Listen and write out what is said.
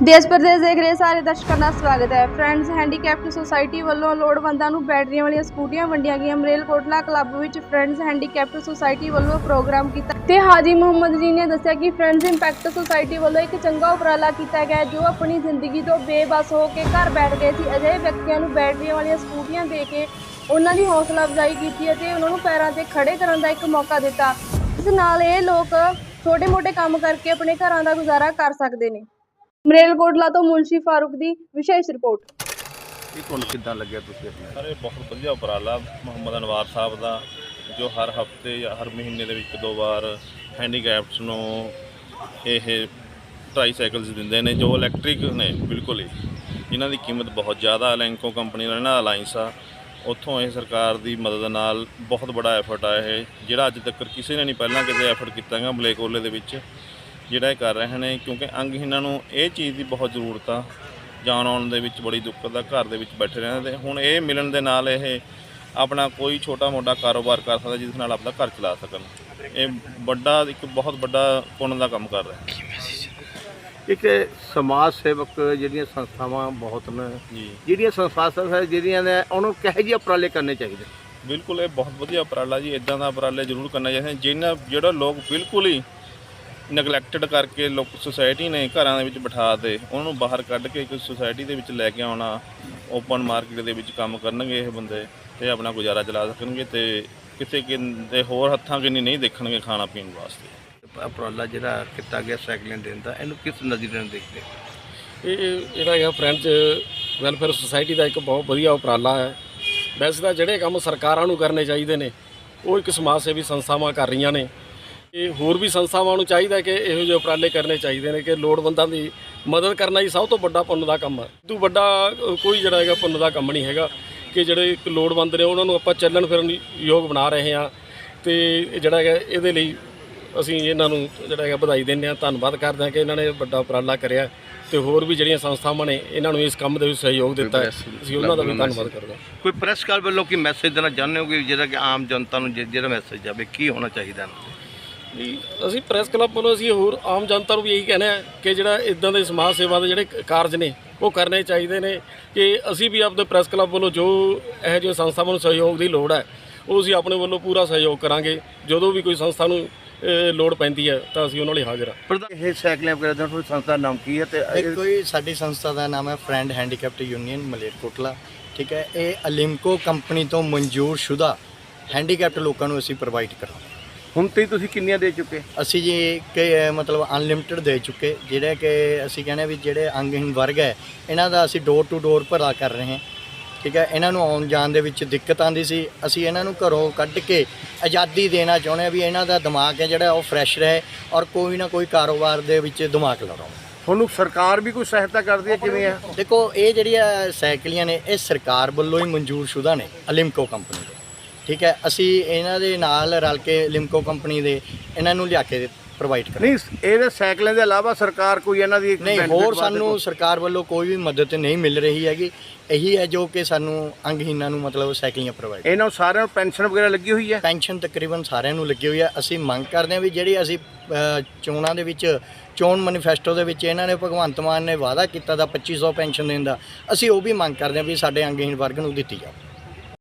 ਦੇਸ਼ ਪ੍ਰਦੇਸ਼ ਦੇਖ ਰਹੇ ਸਾਰੇ ਦਰਸ਼ਕਾਂ ਦਾ ਸਵਾਗਤ ਹੈ। ਫਰੈਂਡਸ ਹੈਂਡੀਕੈਪਟ ਸੁਸਾਇਟੀ ਵੱਲੋਂ ਲੋੜਵੰਦਾਂ ਨੂੰ ਬੈਟਰੀਆਂ ਵਾਲੀਆਂ ਸਕੂਟੀਆਂ ਵੰਡੀਆਂ ਗਈਆਂ। ਮਰੇਲਕੋਟਲਾ ਕਲੱਬ ਵਿੱਚ ਫਰੈਂਡਸ ਹੈਂਡੀਕੈਪਟ ਸੁਸਾਇਟੀ ਵੱਲੋਂ ਪ੍ਰੋਗਰਾਮ ਕੀਤਾ ਤੇ ਹਾਜੀ ਮੁਹੰਮਦ ਜੀ ਨੇ ਦੱਸਿਆ ਕਿ ਫਰੈਂਡਸ ਇੰਪੈਕਟ ਸੁਸਾਇਟੀ ਵੱਲੋਂ ਇੱਕ ਚੰਗਾ ਉਪਰਾਲਾ ਕੀਤਾ ਗਿਆ ਜੋ ਆਪਣੀ ਜ਼ਿੰਦਗੀ ਤੋਂ ਬੇਬਸ ਹੋ ਕੇ ਘਰ ਬੈਠ ਗਏ ਸੀ। ਅਜਿਹੇ ਵਿਅਕਤੀਆਂ ਨੂੰ ਬੈਟਰੀਆਂ ਵਾਲੀਆਂ ਸਕੂਟੀਆਂ ਦੇ ਕੇ ਉਹਨਾਂ ਦੀ ਹੌਸਲਾ ਅਫਜ਼ਾਈ ਕੀਤੀ ਅਤੇ ਉਹਨਾਂ ਨੂੰ ਪੈਰਾਂ ਤੇ ਖੜੇ ਕਰਨ ਦਾ ਇੱਕ ਮੌਕਾ ਦਿੱਤਾ। ਇਸ ਨਾਲ ਇਹ ਲੋਕ ਛੋਟੇ-ਮੋਟੇ ਕੰਮ ਕਰਕੇ ਆਪਣੇ ਘਰਾਂ ਦਾ ਗੁਜ਼ਾਰਾ ਕਰ ਸਕਦੇ ਨੇ। ਮਰੇਲਕੋਟਲਾ ਤੋਂ ਮੁਨਸ਼ੀ ਫਾਰੂਕ ਦੀ ਵਿਸ਼ੇਸ਼ ਰਿਪੋਰਟ। ਇਹ ਤੁਹਾਨੂੰ ਕਿੱਦਾਂ ਲੱਗਿਆ ਤੁਸੀਂ ਆਪਣੇ? ਸਰ ਇਹ ਬਹੁਤ ਵਧੀਆ ਉਪਰਾਲਾ। ਮੁਹੰਮਦ ਅਨਵਾਰ ਸਾਹਿਬ ਦਾ ਜੋ ਹਰ ਹਫ਼ਤੇ ਜਾਂ ਹਰ ਮਹੀਨੇ ਦੇ ਵਿੱਚ ਇੱਕ ਦੋ ਵਾਰ ਹੈਂਡੀਕੈਪਟਸ ਨੂੰ ਇਹ ਟ੍ਰਾਈਸਾਈਕਲਸ ਦਿੰਦੇ ਨੇ ਜੋ ਇਲੈਕਟ੍ਰਿਕ ਨੇ ਬਿਲਕੁਲ ਹੀ। ਜਿਨ੍ਹਾਂ ਦੀ ਕੀਮਤ ਬਹੁਤ ਜ਼ਿਆਦਾ ਲੈਂਕੋ ਕੰਪਨੀ ਨਾਲ ਇਹਨਾਂ ਦਾ ਅਲਾਈਅੰਸ ਆ। ਉੱਥੋਂ ਇਹ ਸਰਕਾਰ ਦੀ ਮਦਦ ਨਾਲ ਬਹੁਤ ਬੜਾ ਐਫਰਟ ਆ ਇਹ। ਜਿਹੜਾ ਅੱਜ ਤੱਕ ਕਿਸੇ ਨੇ ਨਹੀਂ ਪਹਿਲਾਂ ਕਿਤੇ ਐਫਰਟ ਕੀਤਾ ਹੈਗਾ ਮਲੇਕੋਲੇ ਦੇ ਵਿੱਚ। ਜਿਹੜਾ ਇਹ ਕਰ ਰਹੇ ਨੇ ਕਿਉਂਕਿ ਅੰਗਹੀਣਾਂ ਨੂੰ ਇਹ ਚੀਜ਼ ਦੀ ਬਹੁਤ ਜ਼ਰੂਰਤ ਆ। ਜਾਣ ਆਉਣ ਦੇ ਵਿੱਚ ਬੜੀ ਦਿੱਕਤ ਆ ਘਰ ਦੇ ਵਿੱਚ ਬੈਠੇ ਰਹਿੰਦੇ ਤੇ ਹੁਣ ਇਹ ਮਿਲਣ ਦੇ ਨਾਲ ਇਹ ਆਪਣਾ ਕੋਈ ਛੋਟਾ ਮੋਟਾ ਕਾਰੋਬਾਰ ਕਰ ਸਕਦਾ ਜਿਸ ਨਾਲ ਆਪਣਾ ਘਰ ਚਲਾ ਸਕਣ। ਇਹ ਵੱਡਾ ਇੱਕ ਬਹੁਤ ਵੱਡਾ ਪੁੰਨ ਦਾ ਕੰਮ ਕਰ ਰਿਹਾ ਇੱਕ ਸਮਾਜ ਸੇਵਕ ਜਿਹੜੀਆਂ ਸੰਸਥਾਵਾਂ ਬਹੁਤ ਨੇ ਜਿਹੜੀਆਂ ਸੰਸਥਾਵਾਂ ਜਿਹੜੀਆਂ ਨੇ ਉਹਨੂੰ ਕਿਹੋ ਜਿਹੇ ਉਪਰਾਲੇ ਕਰਨੇ ਚਾਹੀਦੇ? ਬਿਲਕੁਲ ਇਹ ਬਹੁਤ ਵਧੀਆ ਉਪਰਾਲਾ ਜੀ। ਇਦਾਂ ਦਾ ਉਪਰਾਲੇ ਜ਼ਰੂਰ ਕਰਨਾ ਚਾਹੀਦਾ ਜਿਨ੍ਹਾਂ ਜਿਹੜਾ ਲੋਕ ਬਿਲਕੁਲ ਹੀ ਨੈਗਲੈਕਟਡ ਕਰਕੇ ਲੋਕ ਸੁਸਾਇਟੀ ਨੇ ਘਰਾਂ ਦੇ ਵਿੱਚ ਬਿਠਾ ਦੇ ਉਹਨਾਂ ਨੂੰ ਬਾਹਰ ਕੱਢ ਕੇ ਇੱਕ ਸੁਸਾਇਟੀ ਦੇ ਵਿੱਚ ਲੈ ਕੇ ਆਉਣਾ ਓਪਨ ਮਾਰਕੀਟ ਦੇ ਵਿੱਚ ਕੰਮ ਕਰਨਗੇ ਇਹ ਬੰਦੇ ਤੇ ਆਪਣਾ ਗੁਜ਼ਾਰਾ ਚਲਾ ਸਕਣਗੇ ਤੇ ਕਿਸੇ ਕਿੰਦੇ ਹੋਰ ਹੱਥਾਂ ਕਿੰਨੀ ਨਹੀਂ ਦੇਖਣਗੇ ਖਾਣਾ ਪੀਣ ਵਾਸਤੇ। ਉਪਰਾਲਾ ਜਿਹੜਾ ਕੀਤਾ ਗਿਆ ਸਾਈਕਲਿੰਗ ਦੇਣ ਦਾ ਇਹਨੂੰ ਕਿਸ ਨਜ਼ਰੀਏ ਨਾਲ ਦੇਖਦੇ? ਇਹ ਜਿਹੜਾ ਹੈਗਾ ਫਰੈਂਚ ਵੈਲਫੇਅਰ ਸੁਸਾਇਟੀ ਦਾ ਇੱਕ ਬਹੁਤ ਵਧੀਆ ਉਪਰਾਲਾ ਹੈ। ਵੈਸੇ ਤਾਂ ਜਿਹੜੇ ਕੰਮ ਸਰਕਾਰਾਂ ਨੂੰ ਕਰਨੇ ਚਾਹੀਦੇ ਨੇ ਉਹ ਇੱਕ ਸਮਾਜ ਸੇਵੀ ਸੰਸਥਾਵਾਂ ਕਰ ਰਹੀਆਂ ਨੇ। ਇਹ ਹੋਰ ਵੀ ਸੰਸਥਾਵਾਂ ਨੂੰ ਚਾਹੀਦਾ ਕਿ ਇਹੋ ਜਿਹੇ ਉਪਰਾਲੇ ਕਰਨੇ ਚਾਹੀਦੇ ਨੇ ਕਿ ਲੋੜਵੰਦਾਂ ਦੀ ਮਦਦ ਕਰਨਾ ਹੀ ਸਭ ਤੋਂ ਵੱਡਾ ਪੁੰਨ ਦਾ ਕੰਮ ਹੈ। ਤੋਂ ਵੱਡਾ ਕੋਈ ਜਿਹੜਾ ਹੈਗਾ ਪੁੰਨ ਦਾ ਕੰਮ ਨਹੀਂ ਹੈਗਾ ਕਿ ਜਿਹੜੇ ਇੱਕ ਲੋੜਵੰਦ ਨੇ ਉਹਨਾਂ ਨੂੰ ਆਪਾਂ ਚੱਲਣ ਫਿਰਨ ਯੋਗ ਬਣਾ ਰਹੇ ਹਾਂ ਤੇ ਇਹ ਜਿਹੜਾ ਹੈਗਾ ਇਹਦੇ ਲਈ ਅਸੀਂ ਇਹਨਾਂ ਨੂੰ ਜਿਹੜਾ ਹੈਗਾ ਵਧਾਈ ਦਿੰਦੇ ਹਾਂ ਧੰਨਵਾਦ ਕਰਦੇ ਹਾਂ ਕਿ ਇਹਨਾਂ ਨੇ ਵੱਡਾ ਉਪਰਾਲਾ ਕਰਿਆ ਤੇ ਹੋਰ ਵੀ ਜਿਹੜੀਆਂ ਸੰਸਥਾਵਾਂ ਨੇ ਇਹਨਾਂ ਨੂੰ ਇਸ ਕੰਮ ਦੇ ਵਿੱਚ ਸਹਿਯੋਗ ਦਿੱਤਾ ਹੈ। ਅਸੀਂ ਉਹਨਾਂ ਦਾ ਵੀ ਧੰਨਵਾਦ ਕਰਦੇ ਹਾਂ। ਕੋਈ ਪ੍ਰੈਸ ਕਾਲ ਵੱਲੋਂ ਕੀ ਮੈਸੇਜ ਦੇਣਾ ਚਾਹੁੰਦੇ ਹੋ ਕਿ ਜਿਹੜਾ ਕਿ ਆਮ ਜਨਤਾ ਨੂੰ ਜਿ- ਜਿਹੜਾ ਮੈਸੇਜ ਜਾਵੇ ਕੀ ਹੋਣਾ ਚਾਹੀਦਾ ਵੀ ਅਸੀਂ ਪ੍ਰੈਸ ਕਲੱਬ ਵੱਲੋਂ ਅਸੀਂ ਹੋਰ ਆਮ ਜਨਤਾ ਨੂੰ ਵੀ ਇਹੀ ਕਹਿੰਦੇ ਆ ਕਿ ਜਿਹੜਾ ਇਦਾਂ ਦੇ ਸਮਾਜ ਸੇਵਾ ਦੇ ਜਿਹੜੇ ਕਾਰਜ ਨੇ ਉਹ ਕਰਨੇ ਚਾਹੀਦੇ ਨੇ ਕਿ ਅਸੀਂ ਵੀ ਆਪਣੇ ਪ੍ਰੈਸ ਕਲੱਬ ਵੱਲੋਂ ਜੋ ਇਹੋ ਜਿਹੇ ਸੰਸਥਾਵਾਂ ਨੂੰ ਸਹਿਯੋਗ ਦੀ ਲੋੜ ਹੈ ਉਹ ਅਸੀਂ ਆਪਣੇ ਵੱਲੋਂ ਪੂਰਾ ਸਹਿਯੋਗ ਕਰਾਂਗੇ। ਜਦੋਂ ਵੀ ਕੋਈ ਸੰਸਥਾ ਨੂੰ ਲੋੜ ਪੈਂਦੀ ਹੈ ਤਾਂ ਅਸੀਂ ਉਹਨਾਂ ਲਈ ਹਾਜ਼ਰ ਹਾਂ। ਪ੍ਰਧਾਨ ਇਹ ਸਾਈਕਲਿੰਗ ਵਗੈਰਾ ਦਾ ਕੋਈ ਸੰਸਥਾ ਦਾ ਨਾਮ ਕੀ ਹੈ ਤੇ ਇਹ- ਜੀ ਸਾਡੀ ਸੰਸਥਾ ਦਾ ਨਾਮ ਹੈ ਫਰੈਂਡ ਹੈਂਡੀਕੈਪਟ ਯੂਨੀਅਨ ਮਲੇਰਕੋਟਲਾ। ਠੀਕ ਹੈ ਇਹ ਅਲਿਮਕੋ ਕੰਪਨੀ ਤੋਂ ਮਨਜ਼ੂਰ ਸ਼ੁਦਾ ਹੈਂਡੀਕੈਪਟ ਲੋਕਾਂ ਨੂੰ ਅਸੀਂ ਪ੍ਰੋਵਾਈਡ ਕਰਾਂਗੇ। ਹੁਣ ਤੇ ਤੁਸੀਂ ਕਿੰਨੀਆਂ ਦੇ ਚੁੱਕੇ? ਅਸੀਂ ਜੀ ਕਿ ਮਤਲਬ ਅਨਲਿਮਿਟਿਡ ਦੇ ਚੁੱਕੇ ਜਿਹੜੇ ਕਿ ਅਸੀਂ ਕਹਿੰਦੇ ਵੀ ਜਿਹੜੇ ਅੰਗਹੀਨ ਵਰਗ ਹੈ ਇਹਨਾਂ ਦਾ ਅਸੀਂ ਡੋਰ ਟੂ ਡੋਰ ਭਰਾ ਕਰ ਰਹੇ ਹਾਂ। ਠੀਕ ਹੈ ਇਹਨਾਂ ਨੂੰ ਆਉਣ ਜਾਣ ਦੇ ਵਿੱਚ ਦਿੱਕਤ ਆਉਂਦੀ ਸੀ। ਅਸੀਂ ਇਹਨਾਂ ਨੂੰ ਘਰੋਂ ਕੱਢ ਕੇ ਆਜ਼ਾਦੀ ਦੇਣਾ ਚਾਹੁੰਦੇ ਹਾਂ ਵੀ ਇਹਨਾਂ ਦਾ ਦਿਮਾਗ ਹੈ ਜਿਹੜਾ ਉਹ ਫਰੈਸ਼ ਰਹੇ ਔਰ ਕੋਈ ਨਾ ਕੋਈ ਕਾਰੋਬਾਰ ਦੇ ਵਿੱਚ ਦਿਮਾਗ ਲਗਾਓ ਤੁਹਾਨੂੰ ਸਰਕਾਰ ਵੀ ਕੋਈ ਸਹਾਇਤਾ ਕਰਦੀ ਹੈ ਕਿਵੇਂ ਹੈ ਦੇਖੋ ਇਹ ਜਿਹੜੀਆਂ ਸਾਈਕਲੀਆਂ ਨੇ ਇਹ ਸਰਕਾਰ ਵੱਲੋਂ ਹੀ ਮਨਜ਼ੂਰ ਸ਼ੁਦਾ ਨੇ ਅਲਿਮਕੋ ਕੰਪਨੀ ਦੇ। ਠੀਕ ਹੈ ਅਸੀਂ ਇਹਨਾਂ ਦੇ ਨਾਲ ਰਲ ਕੇ ਲਿਮਕੋ ਕੰਪਨੀ ਦੇ ਇਹਨਾਂ ਨੂੰ ਲਿਆ ਕੇ ਪ੍ਰੋਵਾਈਡ ਕਰਾਂਗੇ। ਨਹੀਂ ਇਹਦੇ ਸਾਈਕਲਾਂ ਦੇ ਇਲਾਵਾ ਸਰਕਾਰ ਕੋਈ ਇਹਨਾਂ ਦੀ ਨਹੀਂ benefit ਹੋਰ ਵਾਸਤੇ ਸਾਨੂੰ ਸਰਕਾਰ ਵੱਲੋਂ ਕੋਈ ਵੀ ਮਦਦ ਨਹੀਂ ਮਿਲ ਰਹੀ ਹੈਗੀ। ਇਹੀ ਹੈ ਜੋ ਕਿ ਸਾਨੂੰ ਅੰਗਹੀਨਾਂ ਨੂੰ ਮਤਲਬ ਸਾਈਕਲੀਆਂ ਪ੍ਰੋਵਾਈਡ ਇਹਨਾਂ ਨੂੰ ਸਾਰਿਆਂ ਨੂੰ ਪੈਨਸ਼ਨ ਵਗੈਰਾ ਲੱਗੀ ਹੋਈ ਹੈ? ਪੈਨਸ਼ਨ ਤਕਰੀਬਨ ਸਾਰਿਆਂ ਨੂੰ ਲੱਗੀ ਹੋਈ ਹੈ। ਅਸੀਂ ਮੰਗ ਕਰਦੇ ਹਾਂ ਵੀ ਜਿਹੜੀ ਅਸੀਂ ਅ, ਚੋਣਾਂ ਦੇ ਵਿੱਚ ਚੋਣ ਮੈਨੀਫੈਸਟੋ ਦੇ ਵਿੱਚ ਇਹਨਾਂ ਨੇ ਭਗਵੰਤ ਮਾਨ ਨੇ ਵਾਅਦਾ ਕੀਤਾ ਦਾ 2500 ਪੈਨਸ਼ਨ ਦੇਣ ਦਾ ਅਸੀਂ ਉਹ ਵੀ ਮੰਗ ਕਰਦੇ ਹਾਂ ਵੀ ਸਾਡੇ ਅੰਗਹੀਨ ਵਰਗ ਨੂੰ ਦਿੱਤੀ ਜਾਵੇ।